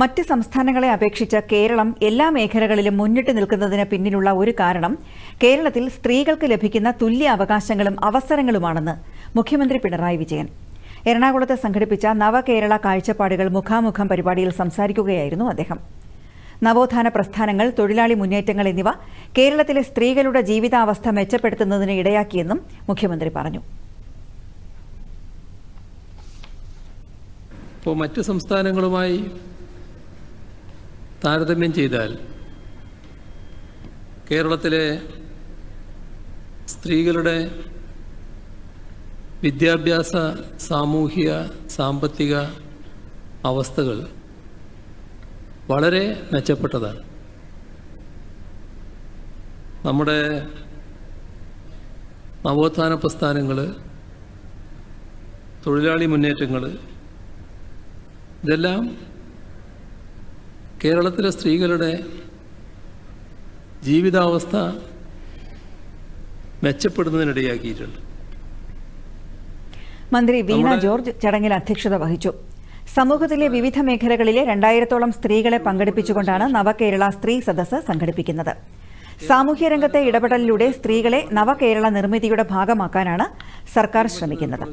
മറ്റ് സംസ്ഥാനങ്ങളെ അപേക്ഷിച്ച് കേരളം എല്ലാ മേഖലകളിലും മുന്നിട്ട് നിൽക്കുന്നതിന് പിന്നിലുള്ള ഒരു കാരണം കേരളത്തിൽ സ്ത്രീകൾക്ക് ലഭിക്കുന്ന തുല്യ അവകാശങ്ങളും അവസരങ്ങളുമാണെന്ന് മുഖ്യമന്ത്രി പിണറായി വിജയൻ. എറണാകുളത്ത് സംഘടിപ്പിച്ച നവകേരള കാഴ്ചപ്പാടുകൾ മുഖാമുഖം പരിപാടിയിൽ സംസാരിക്കുകയായിരുന്നു അദ്ദേഹം. നവോത്ഥാന പ്രസ്ഥാനങ്ങൾ തൊഴിലാളി മുന്നേറ്റങ്ങൾ എന്നിവ കേരളത്തിലെ സ്ത്രീകളുടെ ജീവിതാവസ്ഥ മെച്ചപ്പെടുത്തുന്നതിന് ഇടയാക്കിയെന്നും മുഖ്യമന്ത്രി പറഞ്ഞു. ഇപ്പോൾ മറ്റ് സംസ്ഥാനങ്ങളുമായി താരതമ്യം ചെയ്താൽ കേരളത്തിലെ സ്ത്രീകളുടെ വിദ്യാഭ്യാസ സാമൂഹിക സാമ്പത്തിക അവസ്ഥകൾ വളരെ മെച്ചപ്പെട്ടതാണ്. നമ്മുടെ നവോത്ഥാന പ്രസ്ഥാനങ്ങൾ തൊഴിലാളി മുന്നേറ്റങ്ങൾ ഇതെല്ലാം കേരളത്തിലെ സ്ത്രീകളുടെ ജീവിതാവസ്ഥ മെച്ചപ്പെടുന്നതിനിടയാക്കിയിട്ടുണ്ട്. മന്ത്രി വീണ ജോർജ് ചടങ്ങിൽ അധ്യക്ഷത വഹിച്ചു. സമൂഹത്തിലെ വിവിധ മേഖലകളിലെ രണ്ടായിരത്തോളം സ്ത്രീകളെ പങ്കെടുപ്പിച്ചുകൊണ്ടാണ് നവകേരള സ്ത്രീ സദസ്സ് സംഘടിപ്പിക്കുന്നത്. സാമൂഹ്യ രംഗത്തെ ഇടപെടലിലൂടെ സ്ത്രീകളെ നവകേരള നിർമ്മിതിയുടെ ഭാഗമാക്കാനാണ് സർക്കാർ ശ്രമിക്കുന്നത്.